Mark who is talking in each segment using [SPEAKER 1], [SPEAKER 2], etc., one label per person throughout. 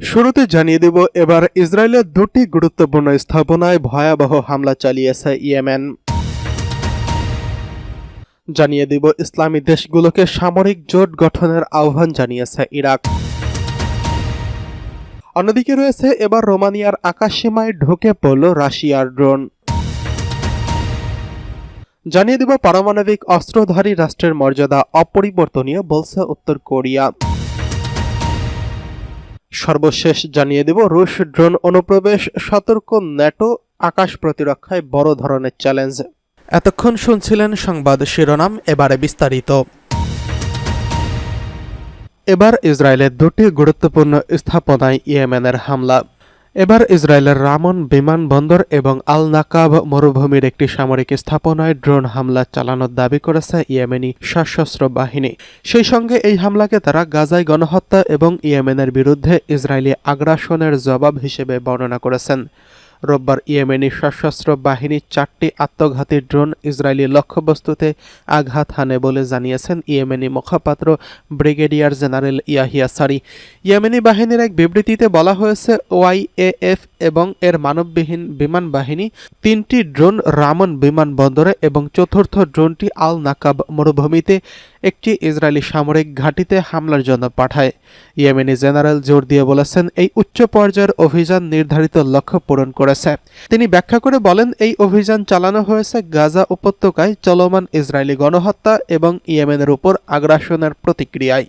[SPEAKER 1] শুরুতে জানিয়ে দেব, এবার ইসরায়েলের দুটি গুরুত্বপূর্ণ স্থাপনায় ভয়াবহ হামলা চালিয়েছে ইয়েমেন। জানিয়ে দেব, ইসলামী দেশগুলোকে সামরিক জোট গঠনের আহ্বান জানিয়েছে ইরাক। অন্যদিকে রয়েছে, এবার রোমানিয়ার আকাশসীমায় ঢুকে পড়ল রাশিয়ার ড্রোন। জানিয়ে দেব, পারমাণবিক অস্ত্রধারী রাষ্ট্রের মর্যাদা অপরিবর্তনীয়, বলছে উত্তর কোরিয়া। সর্বশেষ জানিয়ে দেব রুশ ড্রোন অনুপ্রবেশ সতর্ক ন্যাটো আকাশ প্রতিরক্ষায় বড় ধরনের চ্যালেঞ্জ। এতক্ষণ শুনছিলেন সংবাদ শিরোনাম এবারে বিস্তারিত। এবার ইসরায়েলের দুটি গুরুত্বপূর্ণ স্থাপনায় ইয়েমেনের হামলা। এবার ইসরায়েলের রামন বিমানবন্দর এবং আল নাকাব মরুভূমির একটি সামরিক স্থাপনায় ড্রোন হামলা চালানোর দাবি করেছে ইয়েমেনি সশস্ত্র বাহিনী। সেই সঙ্গে এই হামলাকে তারা গাজায় গণহত্যা এবং ইয়েমেনের বিরুদ্ধে ইসরায়েলি আগ্রাসনের জবাব হিসেবে বর্ণনা করেছেন। রোববার ইয়েমেনি সশস্ত্র বাহিনী চারটি আত্মঘাতী ড্রোন ইসরায়েলি লক্ষ্যবস্তুতে আঘাত হানে বলে জানিয়েছেন ইয়েমেনি মুখপাত্র ব্রিগেডিয়ার জেনারেল ইয়াহিয়া সারি। ইয়েমেনি বাহিনীর এক বিবৃতিতে বলা হয়েছে ওয়াইএএফ এবং এর মানববিহীন বিমান বাহিনী তিনটি ড্রোন রামন বিমানবন্দরে এবং চতুর্থ ড্রোনটি আল নাকাব মরুভূমিতে একটি ইসরায়েলি সামরিক ঘাঁটিতে হামলার জন্য পাঠায়। ইয়েমেনি জেনারেল জোর দিয়ে বলেছেন, এই উচ্চ পর্যায়ের অভিযান নির্ধারিত লক্ষ্য পূরণ করেছে। তিনি ব্যাখ্যা করে বলেন, এই অভিযান চালানো হয়েছে গাজা উপত্যকায় চলমান ইসরায়েলি গণহত্যা এবং ইয়েমেনের উপর আগ্রাসনের প্রতিক্রিয়ায়।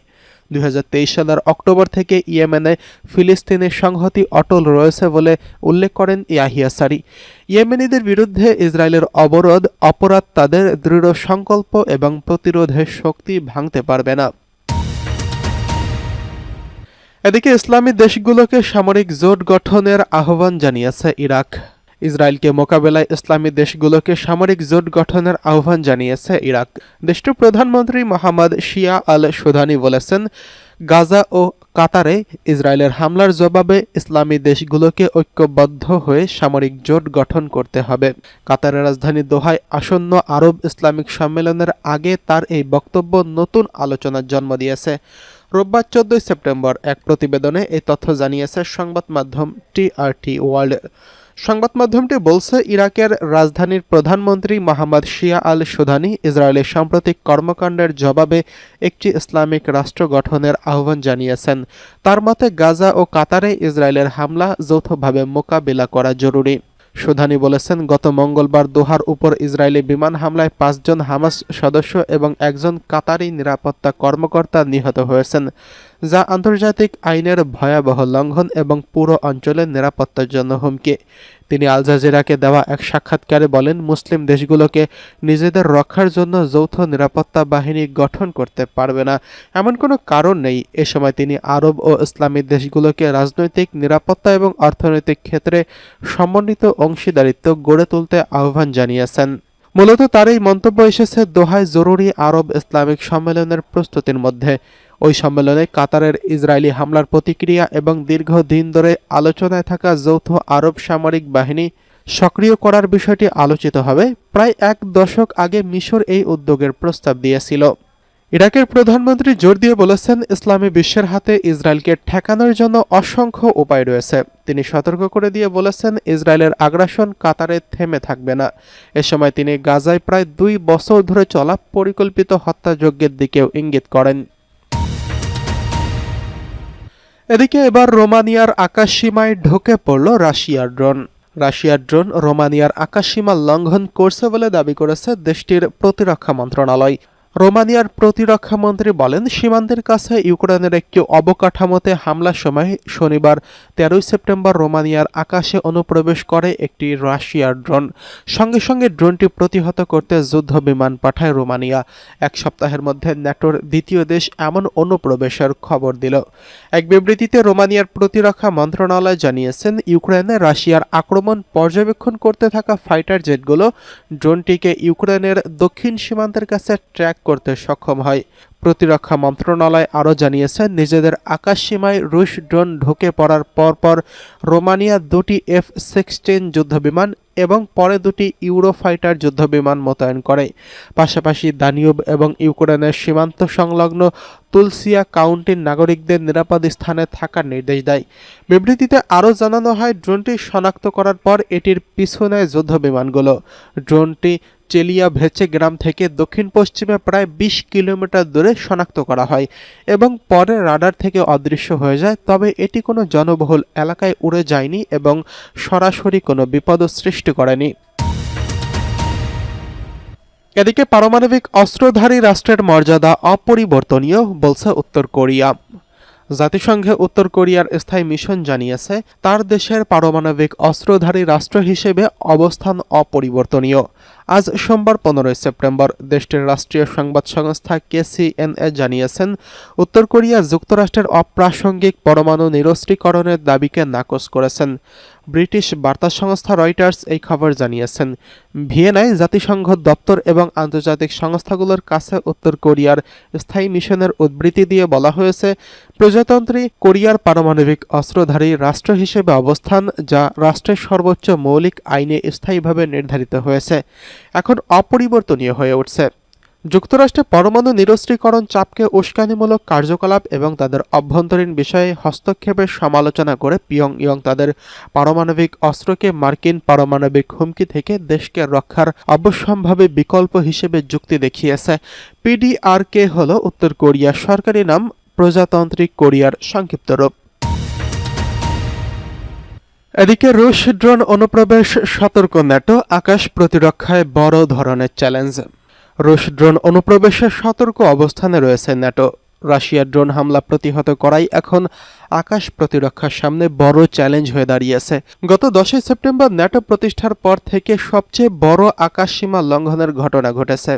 [SPEAKER 1] দুই হাজার তেইশ সালের অক্টোবর থেকে ইয়েমেনে ফিলিস্তিনের সংহতি অটল রয়েছে বলে উল্লেখ করেন ইয়াহিয়া সারি। ইয়েমেনিদের বিরুদ্ধে ইসরায়েলের অবরোধ, অপরাধ তাদের দৃঢ় সংকল্প এবং প্রতিরোধের শক্তি ভাঙতে পারবে না। এদিকে ইসলামী দেশগুলোকে সামরিক জোট গঠনের আহ্বান জানিয়েছে ইরাক। ইসরায়েলকে মোকাবেলায় ইসলামী দেশগুলোকে সামরিক জোট গঠনের আহ্বান জানিয়েছে ইরাক। দেশটির প্রধানমন্ত্রী মোহাম্মদ শিয়া আল সুদানি বলেছেন, গাজা ও কাতারে ইসরায়েলের হামলার জবাবে ইসলামী দেশগুলোকে ঐক্যবদ্ধ হয়ে সামরিক জোট গঠন করতে হবে। কাতারের রাজধানী দোহায় আসন্ন আরব ইসলামিক সম্মেলনের আগে তার এই বক্তব্য নতুন আলোচনার জন্ম দিয়েছে। রোববার চোদ্দই সেপ্টেম্বর এক প্রতিবেদনে এই তথ্য জানিয়েছে সংবাদ মাধ্যম টিআরটি ওয়ার্ল্ড। সংবাদ মাধ্যমটি বলছে, ইরাকের রাজধানীর প্রধানমন্ত্রী মোহাম্মদ শিয়া আল সুদানি ইসরায়েলের সাম্প্রতিক কর্মকাণ্ডের জবাবে একটি ইসলামিক রাষ্ট্র গঠনের আহ্বান জানিয়েছেন। তার মতে, গাজা ও কাতারে ইসরায়েলের হামলা যৌথভাবে মোকাবিলা করা জরুরি। সুধানি বলেছেন, গত মঙ্গলবার দোহার উপর ইসরায়েলি বিমান হামলায় পাঁচজন হামাস সদস্য এবং একজন কাতারি নিরাপত্তা কর্মকর্তা নিহত হয়েছেন। যা আন্তর্জাতিক আইনের ভয়াবহ লঙ্ঘন এবং পুরো অঞ্চলের নিরাপত্তার জন্য হুমকি। তিনি আল জাজিরাকে দেওয়া এক সাক্ষাৎকারে বলেন, মুসলিম দেশগুলোকে নিজেদের রক্ষার জন্য যৌথ নিরাপত্তা বাহিনী গঠন করতে পারবে না। এমন কোনো কারণ নেই। এ সময় তিনি আরব ও ইসলামী দেশগুলোকে রাজনৈতিক নিরাপত্তা এবং অর্থনৈতিক ক্ষেত্রে সমন্বিত অংশীদারিত্ব গড়ে তুলতে আহ্বান জানিয়েছেন। মূলত তার এই মন্তব্য এসেছে দোহায় জরুরি আরব ইসলামিক সম্মেলনের প্রস্তুতির মধ্যে। ওই সম্মেলনে কাতারের ইসরায়েলি হামলার প্রতিক্রিয়া এবং দীর্ঘদিন ধরে আলোচনায় থাকা যৌথ আরব সামরিক বাহিনী সক্রিয় করার বিষয়টি আলোচিত হবে প্রায় এক দশক আগে মিশর এই উদ্যোগের প্রস্তাব দিয়েছিল। ইরাকের প্রধানমন্ত্রী জোর দিয়ে বলেছেন, ইসলামী বিশ্বের হাতে ইসরায়েলকে ঠেকানোর জন্য অসংখ্য উপায় রয়েছে। তিনি সতর্ক করে দিয়ে বলেছেন, ইসরায়েলের আগ্রাসন কাতারে থেমে থাকবে না। এ সময় তিনি গাজায় প্রায় দুই বছর ধরে চলা পরিকল্পিত হত্যাযজ্ঞের দিকেও ইঙ্গিত করেন। এদিকে এবার রোমানিয়ার আকাশসীমায় ঢুকে পড়ল রাশিয়ার ড্রোন। রাশিয়ার ড্রোন রোমানিয়ার আকাশসীমা লঙ্ঘন করছে বলে দাবি করেছে দেশটির প্রতিরক্ষা মন্ত্রণালয়। রোমানিয়ার প্রতিরক্ষা মন্ত্রী বলেন, সীমান্তের কাছে ইউক্রেনের একটি অবকাঠামোতে হামলার সময় শনিবার তেরোই সেপ্টেম্বর রোমানিয়ার আকাশে অনুপ্রবেশ করে একটি রাশিয়ার ড্রোন। সঙ্গে সঙ্গে ড্রোনটি প্রতিহত করতে যুদ্ধ বিমান পাঠায় রোমানিয়া। এক সপ্তাহের মধ্যে ন্যাটোর দ্বিতীয় দেশ এমন অনুপ্রবেশের খবর দিল। এক বিবৃতিতে রোমানিয়ার প্রতিরক্ষা মন্ত্রণালয় জানিয়েছেন, ইউক্রেনে রাশিয়ার আক্রমণ পর্যবেক্ষণ করতে থাকা ফাইটার জেটগুলো ড্রোনটিকে ইউক্রেনের দক্ষিণ সীমান্তের কাছে ট্র্যাক করতে সক্ষম হয়। প্রতিরক্ষা মন্ত্রণালয় আরও জানিয়েছে নিজেদের আকাশসীমায় রুশ ড্রোন ঢুকে পড়ার পরপর রোমানিয়া দুটি এফ সিক্সটিন যুদ্ধবিমান এবং পরে দুটি ইউরোফাইটার যুদ্ধবিমান মোতায়েন করে। পাশাপাশি দানিউব এবং ইউক্রেনের সীমান্ত সংলগ্ন তুলসিয়া কাউন্টির নাগরিকদের নিরাপদ স্থানে থাকার নির্দেশ দেয়। বিবৃতিতে আরও জানানো হয়, ড্রোনটি শনাক্ত করার পর এটির পিছনে যুদ্ধ বিমানগুলো ড্রোনটি চেলিয়া ভেচে গ্রাম থেকে দক্ষিণ পশ্চিমে প্রায় বিশ কিলোমিটার দূরে শনাক্ত করা হয় এবং পরে রাডার থেকে অদৃশ্য হয়ে যায়। তবে এটি কোনো জনবহুল এলাকায় উড়ে যায়নি এবং সরাসরি কোনো বিপদও সৃষ্টি করেনি। এদিকে পারমাণবিক অস্ত্রধারী রাষ্ট্রের মর্যাদা অপরিবর্তনীয়, বলছে উত্তর কোরিয়া। জাতিসংঘে উত্তর কোরিয়ার স্থায়ী মিশন জানিয়েছে, তার দেশের পারমাণবিক অস্ত্রধারী রাষ্ট্র হিসেবে অবস্থান অপরিবর্তনীয়। আজ সোমবার পনেরোই সেপ্টেম্বর দেশটির রাষ্ট্রীয় সংবাদ সংস্থা কেসিএনএ জানিয়েছেন, উত্তর কোরিয়া যুক্তরাষ্ট্রের অপ্রাসঙ্গিক পরমাণু নিরস্ত্রীকরণের দাবিকে নাকচ করেছেন। ব্রিটিশ বার্তা সংস্থা রয়টার্স এই খবর জানিয়েছেন। ভিয়েনায় জাতিসংঘ দপ্তর এবং আন্তর্জাতিক সংস্থাগুলোর কাছে উত্তর কোরিয়ার স্থায়ী মিশনের উদ্বৃত্তি দিয়ে বলা হয়েছে, প্রজাতন্ত্রী কোরিয়ার পারমাণবিক অস্ত্রধারী রাষ্ট্র হিসেবে অবস্থান, যা রাষ্ট্রের সর্বোচ্চ মৌলিক আইনে স্থায়ীভাবে নির্ধারিত হয়েছে। এখন অপরিবর্তনীয় হয়ে উঠছে। যুক্তরাষ্ট্রে পরমাণু নিরস্ত্রীকরণ চাপকে উস্কানিমূলক কার্যকলাপ এবং তাদের অভ্যন্তরীণ বিষয়ে হস্তক্ষেপের সমালোচনা করে পিয়ং ইয়ং তাদের পারমাণবিক অস্ত্রকে মার্কিন পারমাণবিক হুমকি থেকে দেশকে রক্ষার অবশ্যম্ভাবী বিকল্প হিসেবে যুক্তি দেখিয়েছে। পিডিআরকে হল উত্তর কোরিয়ার সরকারি নাম প্রজাতান্ত্রিক কোরিয়ার সংক্ষিপ্ত রূপ। এদিকে রুশ ড্রোন অনুপ্রবেশ সতর্ক ন্যাটো, আকাশ প্রতিরক্ষায় বড় ধরনের চ্যালেঞ্জ। রুশ ড্রোন অনুপ্রবেশের সতর্ক অবস্থানে রয়েছে ন্যাটো। রাশিয়ার ড্রোন হামলা প্রতিহত করাই এখন আকাশ প্রতিরক্ষার সামনে বড় চ্যালেঞ্জ হয়ে দাঁড়িয়েছে। গত দশই সেপ্টেম্বর ন্যাটো প্রতিষ্ঠার পর থেকে সবচেয়ে বড় আকাশ সীমা লঙ্ঘনের ঘটনা ঘটেছে।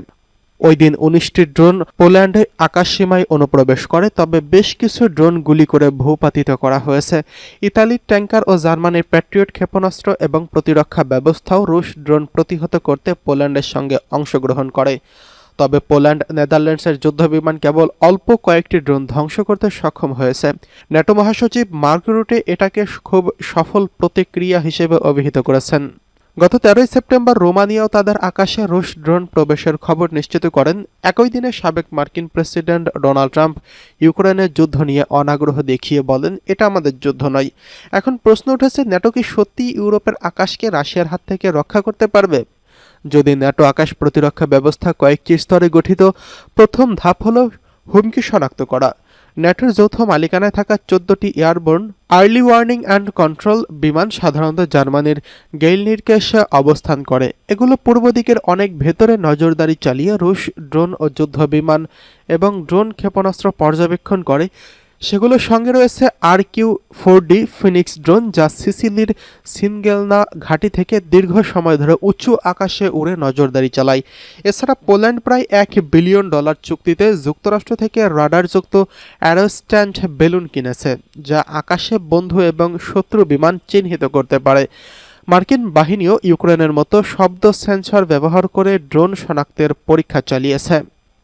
[SPEAKER 1] ওই দিন উনিশটি ড্রোন পোল্যান্ডে আকাশসীমায় অনুপ্রবেশ করে, তবে বেশ কিছু ড্রোন গুলি করে ভূপাতিত করা হয়েছে। ইতালির ট্যাঙ্কার ও জার্মানির প্যাট্রিয়ট ক্ষেপণাস্ত্র এবং প্রতিরক্ষা ব্যবস্থাও রুশ ড্রোন প্রতিহত করতে পোল্যান্ডের সঙ্গে অংশগ্রহণ করে। তবে পোল্যান্ড, নেদারল্যান্ডসের যুদ্ধবিমান কেবল অল্প কয়েকটি ড্রোন ধ্বংস করতে সক্ষম হয়েছে। ন্যাটো মহাসচিব মার্ক রুটে এটাকে খুব সফল প্রতিক্রিয়া হিসেবে অভিহিত করেছেন। গত তেরোই সেপ্টেম্বর রোমানিয়াও তাদের আকাশে রুশ ড্রোন প্রবেশের খবর নিশ্চিত করেন। একই দিনে সাবেক মার্কিন প্রেসিডেন্ট ডোনাল্ড ট্রাম্প ইউক্রেনের যুদ্ধ নিয়ে অনাগ্রহ দেখিয়ে বলেন, এটা আমাদের যুদ্ধ নয়। এখন প্রশ্ন উঠেছে ন্যাটো কি সত্যি ইউরোপের আকাশকে রাশিয়ার হাত থেকে রক্ষা করতে পারবে? যদি ন্যাটো আকাশ প্রতিরক্ষা ব্যবস্থা কয়েকটি স্তরে গঠিত, প্রথম ধাপ হলো হুমকি শনাক্ত করা। ন্যাটোর যৌথ মালিকানায় থাকা চোদ্দটি airborne, early warning and control বিমান সাধারণত জার্মানির গেইলনিরকেশে অবস্থান করে। এগুলো পূর্ব দিকের অনেক ভেতরে নজরদারি চালিয়ে রুশ ড্রোন ও যুদ্ধ বিমান এবং ড্রোন ক্ষেপণাস্ত্র পর্যবেক্ষণ করে। সেগুলোর সঙ্গে রয়েছে R Q four D Phoenix drone, যা সিসিলির সিনগেলনা ঘাঁটি থেকে দীর্ঘ সময় ধরে উঁচু আকাশে উড়ে নজরদারি চালায়। এছাড়া পোল্যান্ড প্রায় এক বিলিয়ন ডলার চুক্তিতে যুক্তরাষ্ট্র থেকে রাডারযুক্ত অ্যারোস্ট্যান্ড বেলুন কিনেছে, যা আকাশে বন্ধু এবং শত্রু বিমান চিহ্নিত করতে পারে। মার্কিন বাহিনীও ইউক্রেনের মতো শব্দ সেন্সর ব্যবহার করে ড্রোন শনাক্তের পরীক্ষা চালিয়েছে।